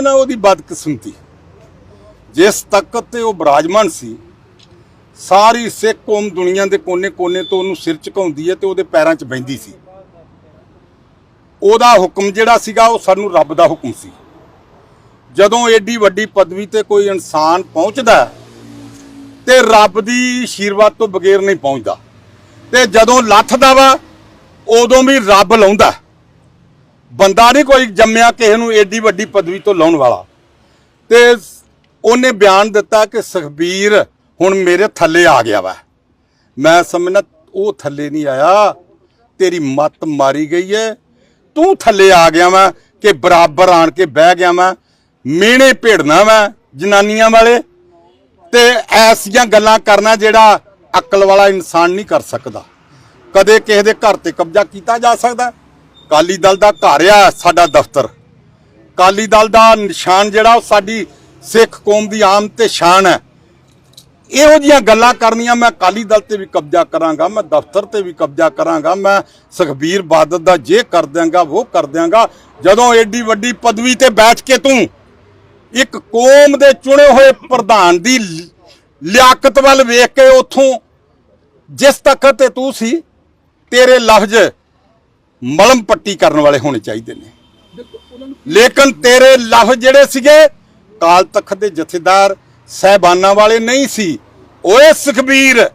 ਨਾ ਉਹਦੀ ਬਦਕਿਸਮਤੀ ਜਿਸ ਤਾਕਤ ਤੇ ਉਹ ਬਰਾਜਮਾਨ ਸੀ, ਸਾਰੀ ਸਿੱਖ ਕੌਮ ਦੁਨੀਆ ਦੇ ਕੋਨੇ-ਕੋਨੇ ਤੋਂ ਉਹਨੂੰ ਸਿਰ ਝੁਕਾਉਂਦੀ ਹੈ ਤੇ ਉਹਦੇ ਪੈਰਾਂ 'ਚ ਬੈੰਦੀ ਸੀ। ਉਹਦਾ ਹੁਕਮ ਜਿਹੜਾ ਸੀਗਾ, ਉਹ ਸਾਨੂੰ ਰੱਬ ਦਾ ਹੁਕਮ ਸੀ। ਜਦੋਂ ਏਡੀ ਵੱਡੀ ਪਦਵੀ ਤੇ ਕੋਈ ਇਨਸਾਨ ਪਹੁੰਚਦਾ ਤੇ ਰੱਬ ਦੀ ਆਸ਼ੀਰਵਾਦ ਤੋਂ ਬਗੈਰ ਨਹੀਂ ਪਹੁੰਚਦਾ। ਤੇ ਜਦੋਂ ਲੱਥਦਾ ਵਾ, ਉਦੋਂ ਵੀ ਰੱਬ ਲਾਉਂਦਾ ਬੰਦਾ ਨਹੀਂ ਕੋਈ ਜੰਮਿਆ ਕਿਸੇ ਨੂੰ ਏਡੀ ਵੱਡੀ ਪਦਵੀ ਤੋਂ ਲਾਉਣ ਵਾਲਾ। ਤੇ ਉਹਨੇ ਬਿਆਨ ਦਿੱਤਾ ਕਿ ਸੁਖਬੀਰ ਹੁਣ ਮੇਰੇ ਥੱਲੇ ਆ ਗਿਆ ਵਾ। ਮੈਂ ਸਮਝਣਾ, ਉਹ ਥੱਲੇ ਨਹੀਂ ਆਇਆ। ਤੇਰੀ ਮੱਤ ਮਾਰੀ ਗਈ ਹੈ ਤੂੰ ਥੱਲੇ ਆ ਗਿਆ ਵਾ ਕਿ ਬਰਾਬਰ ਆਣ ਕੇ ਬਹਿ ਗਿਆ ਵਾ। ਮਿਹਣੇ ਭੇੜਨਾ ਵਾ ਜਨਾਨੀਆਂ ਵਾਲੇ। ਤੇ ਐਸੀਆਂ ਗੱਲਾਂ ਕਰਨਾ ਜਿਹੜਾ ਅਕਲ ਵਾਲਾ ਇਨਸਾਨ ਨਹੀਂ ਕਰ ਸਕਦਾ। ਕਦੇ ਕਿਸੇ ਦੇ ਘਰ ਤੇ ਕਬਜ਼ਾ ਕੀਤਾ ਜਾ ਸਕਦਾ। ਕਾਲੀ ਦਲ ਦਾ ਘਰ ਆ ਸਾਡਾ ਦਫ਼ਤਰ। ਕਾਲੀ ਦਲ ਦਾ ਨਿਸ਼ਾਨ ਜਿਹੜਾ ਉਹ ਸਾਡੀ ਸਿੱਖ ਕੌਮ ਦੀ ਆਮ ਤੇ ਸ਼ਾਨ ਹੈ। ਇਹੋ ਜੀਆਂ ਗੱਲਾਂ ਕਰਨੀਆਂ ਮੈਂ ਕਾਲੀ ਦਲ ਤੇ ਵੀ ਕਬਜ਼ਾ ਕਰਾਂਗਾ, ਮੈਂ ਦਫ਼ਤਰ ਤੇ ਵੀ ਕਬਜ਼ਾ ਕਰਾਂਗਾ, ਮੈਂ ਸੁਖਬੀਰ ਬਾਦਲ ਦਾ ਜੇ ਕਰ ਦਿਆਂਗਾ ਉਹ ਕਰ ਦਿਆਂਗਾ, ਜਦੋਂ ਐਡੀ ਵੱਡੀ ਪਦਵੀ ਤੇ ਬੈਠ ਕੇ ਤੂੰ ਇੱਕ ਕੌਮ ਦੇ ਚੁਣੇ ਹੋਏ ਪ੍ਰਧਾਨ ਦੀ ਲਿਆਕਤ ਵੱਲ ਵੇਖ ਕੇ ਉਥੋਂ ਜਿਸ ਤਖਤ ਤੇ ਤੂੰ ਸੀ, ਤੇਰੇ ਲਫ਼ਜ਼ ਮਲਮ ਪੱਟੀ ਕਰਨ ਵਾਲੇ ਹੋਣੇ ਚਾਹੀਦੇ ਨੇ। ਲੇਕਿਨ ਤੇਰੇ ਲਫ਼ਜ਼ ਜਿਹੜੇ ਸੀਗੇ ਕਾਲ ਤਖਤ ਦੇ ਜਥੇਦਾਰ ਸਹਿਬਾਨਾਂ ਵਾਲੇ ਨਹੀਂ ਸੀ। ਓਏ ਸੁਖਬੀਰ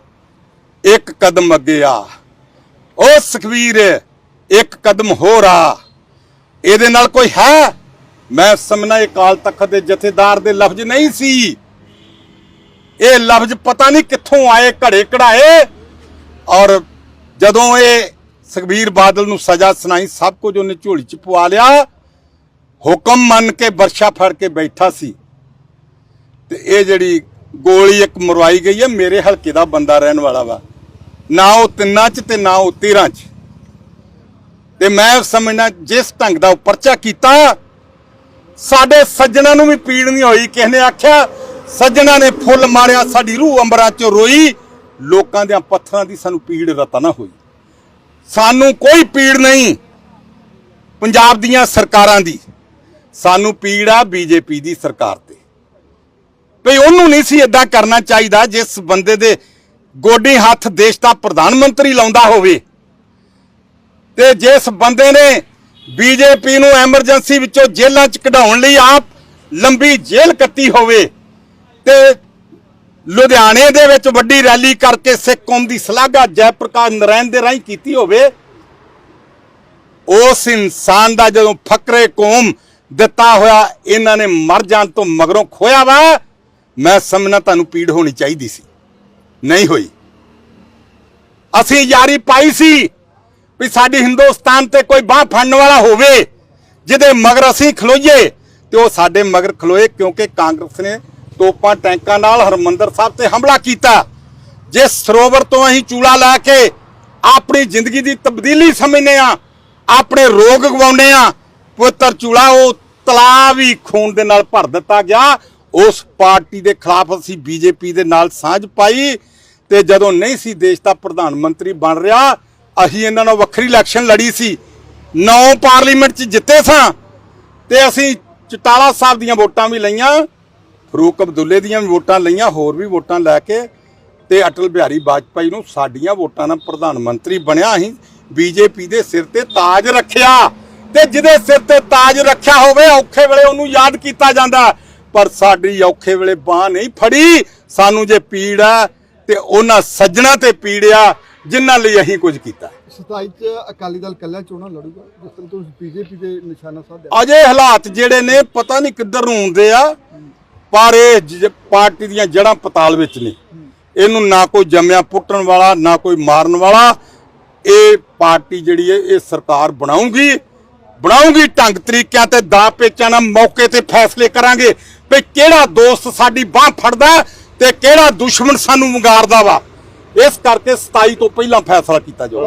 ਇੱਕ ਕਦਮ ਅੱਗੇ ਆ। ਓ ਸੁਖਬੀਰ ਇੱਕ ਕਦਮ ਹੋਰ ਆ। ਇਹਦੇ ਨਾਲ ਕੋਈ ਹੈ? ਮੈਂ ਸਮਝਣਾ ਇਹ ਕਾਲ ਤਖਤ ਦੇ ਜਥੇਦਾਰ ਦੇ ਲਫ਼ਜ਼ ਨਹੀਂ ਸੀ। ਇਹ ਲਫ਼ਜ਼ ਪਤਾ ਨਹੀਂ ਕਿੱਥੋਂ ਆਏ ਘੜੇ ਕਢਾਏ। ਔਰ ਜਦੋਂ ਇਹ ਸੁਖਬੀਰ ਬਾਦਲ ਨੂੰ ਸਜ਼ਾ ਸੁਣਾਈ, ਸਭ ਕੁਝ ਉਹਨੇ ਝੋਲੀ ਚ ਪਵਾ ਲਿਆ। ਹੁਕਮ ਮੰਨ ਕੇ ਵਰਸ਼ਾ ਫੜ ਕੇ ਬੈਠਾ ਸੀ। ਤੇ ਇਹ ਜਿਹੜੀ ਗੋਲੀ ਇੱਕ ਮਰਵਾਈ ਗਈ ਹੈ, ਮੇਰੇ ਹਲਕੇ ਦਾ ਬੰਦਾ ਰਹਿਣ ਵਾਲਾ ਵਾ। ਨਾ ਉਹ ਤਿੰਨਾਂ ਚ ਤੇ ਨਾ ਉਹ 13 ਚ। ਤੇ ਮੈਂ ਸਮਝਣਾ, ਜਿਸ ਢੰਗ ਦਾ ਉਹ ਪਰਚਾ ਕੀਤਾ, ਸਾਡੇ ਸੱਜਣਾ ਨੂੰ ਵੀ ਪੀੜ ਨਹੀਂ ਹੋਈ। ਕਿਸੇ ਨੇ ਆਖਿਆ, ਸੱਜਣਾ ਨੇ ਫੁੱਲ ਮਾਰਿਆ, ਸਾਡੀ ਰੂਹ ਅੰਬਰਾਂ ਚ ਰੋਈ। ਲੋਕਾਂ ਦੇ ਪੱਥਰਾਂ ਦੀ ਸਾਨੂੰ ਪੀੜ ਰਤਾ ਨਾ ਹੋਈ। ਸਾਨੂੰ ਕੋਈ ਪੀੜ ਨਹੀਂ ਪੰਜਾਬ ਦੀਆਂ ਸਰਕਾਰਾਂ ਦੀ। ਸਾਨੂੰ ਪੀੜ ਆ ਬੀਜੇਪੀ ਦੀ ਸਰਕਾਰ ਤੇ। ਭਈ ਉਹਨੂੰ ਨਹੀਂ ਸੀ ਇਦਾਂ ਕਰਨਾ ਚਾਹੀਦਾ ਜਿਸ ਬੰਦੇ ਦੇ ਗੋਡੀ ਹੱਥ ਦੇਸ਼ ਦਾ ਪ੍ਰਧਾਨ ਮੰਤਰੀ ਲਾਉਂਦਾ ਹੋਵੇ। ਤੇ ਜਿਸ ਬੰਦੇ ਨੇ ਬੀਜੇਪੀ ਨੂੰ ਐਮਰਜੈਂਸੀ ਵਿੱਚੋਂ ਜੇਲ੍ਹਾਂ 'ਚ ਕਢਾਉਣ ਲਈ ਆਪ ਲੰਬੀ ਜੇਲ੍ਹ ਕੱਤੀ ਹੋਵੇ ਤੇ ਲੁਧਿਆਣੇ ਦੇ ਵਿੱਚ ਵੱਡੀ ਰੈਲੀ ਕਰਕੇ ਸਿੱਖ ਕੌਮ ਦੀ ਸਲਾਘਾ ਜੈਪ੍ਰਕਾਸ਼ ਨਰੈਣ ਦੇ ਰਾਹੀਂ ਕੀਤੀ ਹੋਵੇ, ਉਸ ਇਨਸਾਨ ਦਾ ਜਦੋਂ ਫਕਰੇ ਕੌਮ ਦਿੱਤਾ ਹੋਇਆ, ਇਹਨਾਂ ਨੇ ਮਰ ਜਾਣ ਤੋਂ ਮਗਰੋਂ ਖੋਇਆ ਵਾ, ਮੈਂ ਸਮਝਣਾ ਤੁਹਾਨੂੰ ਪੀੜ ਹੋਣੀ ਚਾਹੀਦੀ ਸੀ। ਨਹੀਂ ਹੋਈ। ਅਸੀਂ ਯਾਰੀ ਪਾਈ ਸੀ ਵੀ ਸਾਡੀ ਹਿੰਦੁਸਤਾਨ ਤੇ ਕੋਈ ਬਾਹ ਫੜਨ ਵਾਲਾ ਹੋਵੇ, ਜਿਹਦੇ ਮਗਰ ਅਸੀਂ ਖਲੋਈਏ, ਤੇ ਉਹ ਸਾਡੇ ਮਗਰ ਖਲੋਏ ਕਿਉਂਕਿ ਕਾਂਗਰਸ ਨੇ ਤੋਪਾਂ ਟੈਂਕਾਂ ਨਾਲ ਹਰਮੰਦਰ ਸਾਹਿਬ ਤੇ ਹਮਲਾ ਕੀਤਾ। ਜੇ ਸਰੋਵਰ ਤੋਂ ਅਸੀਂ ਚੂਲਾ ਲੈ ਕੇ ਆਪਣੀ ਜ਼ਿੰਦਗੀ ਦੀ ਤਬਦੀਲੀ ਸਮਝਨੇ ਆ ਆਪਣੇ ਰੋਗ ਗਵਾਉਨੇ ਆ ਪੁੱਤਰ ਚੂਲਾ ਉਹ ਤਲਾ ਵੀ ਖੂਨ ਦੇ ਨਾਲ ਭਰ ਦਿੱਤਾ ਗਿਆ। ਉਸ ਪਾਰਟੀ ਦੇ ਖਿਲਾਫ ਅਸੀਂ ਬੀਜੇਪੀ ਦੇ ਨਾਲ ਸਾਂਝ ਪਾਈ ਤੇ ਜਦੋਂ ਨਹੀਂ ਸੀ ਦੇਸ਼ ਦਾ ਪ੍ਰਧਾਨ ਮੰਤਰੀ ਬਣ ਰਿਹਾ, ਅਸੀਂ ਇਹਨਾਂ ਨਾਲ ਵੱਖਰੀ ਇਲੈਕਸ਼ਨ ਲੜੀ ਸੀ। ਨੌ ਪਾਰਲੀਮੈਂਟ 'ਚ ਜਿੱਤੇ ਸਾਂ ਤੇ ਅਸੀਂ ਚਟਾਲਾ ਸਾਹਿਬ ਦੀਆਂ ਵੋਟਾਂ ਵੀ ਲਈਆਂ। ਫਰੂਕ ਅਬਦੁੱਲੇ ਦੀਆਂ ਵੀ ਵੋਟਾਂ ਲਈਆਂ ਹੋਰ ਵੀ ਵੋਟਾਂ ਲੈ ਕੇ ਤੇ ਅਟਲ ਬਿਹਾਰੀ ਵਾਜਪਾਈ ਨੂੰ ਸਾਡੀਆਂ ਵੋਟਾਂ ਨਾਲ ਪ੍ਰਧਾਨ ਮੰਤਰੀ ਬਣਿਆ ਅਸੀਂ ਬੀਜੇਪੀ ਦੇ ਸਿਰ ਤੇ ਤਾਜ ਰੱਖਿਆ ਤੇ ਜਿਹਦੇ ਸਿਰ ਤੇ ਤਾਜ ਰੱਖਿਆ ਹੋਵੇ ਔਖੇ ਵੇਲੇ ਉਹਨੂੰ ਯਾਦ ਕੀਤਾ ਜਾਂਦਾ। ਪਰ ਸਾਡੀ ਔਖੇ ਵੇਲੇ ਬਾਹ ਨਹੀਂ ਫੜੀ ਸਾਨੂੰ ਜੇ ਪੀੜ ਹੈ ਤੇ ਉਹਨਾਂ ਸੱਜਣਾ ਤੇ ਪੀੜਿਆ ਜਿਨ੍ਹਾਂ ਲਈ ਅਸੀਂ ਕੁਝ ਕੀਤਾ। 27 ਚ ਅਕਾਲੀ ਦਲ ਕੱਲਾ ਚੋਣਾਂ ਲੜੂਗਾ ਜਿਸ ਤਰ੍ਹਾਂ ਤੁਸੀਂ ਬੀਜੇਪੀ ਦੇ ਨਿਸ਼ਾਨਾ ਸਾਧਿਆ। ਅਜੇ ਹਾਲਾਤ ਜਿਹੜੇ ਨੇ ਪਤਾ ਨਹੀਂ ਕਿੱਧਰ ਨੂੰ ਹੁੰਦੇ ਆ। ਪਰ ਇਹ ਜ- ਪਾਰਟੀ ਦੀਆਂ ਜੜਾਂ ਪਤਾਲ ਵਿੱਚ ਨੇ। ਇਹਨੂੰ ਨਾ ਕੋਈ ਜੰਮਿਆ ਪੁੱਟਣ ਵਾਲਾ, ਨਾ ਕੋਈ ਮਾਰਨ ਵਾਲਾ। ਇਹ ਪਾਰਟੀ ਜਿਹੜੀ ਹੈ, ਇਹ ਸਰਕਾਰ ਬਣਾਉਂਗੀ ਬਣਾਉਂਗੀ ਢੰਗ ਤਰੀਕਿਆਂ ਤੇ ਦਾ ਪੇਚਾਂ ਨਾਲ ਮੌਕੇ ਤੇ ਫੈਸਲੇ ਕਰਾਂਗੇ ਵੀ ਕਿਹੜਾ ਦੋਸਤ ਸਾਡੀ ਬਾਹ ਫੜਦਾ ਤੇ ਕਿਹੜਾ ਦੁਸ਼ਮਣ ਸਾਨੂੰ ਵੰਗਾਰਦਾ ਵਾ। ਇਸ ਕਰਕੇ 27 ਤੋਂ ਪਹਿਲਾਂ ਫੈਸਲਾ ਕੀਤਾ ਜਾਊ।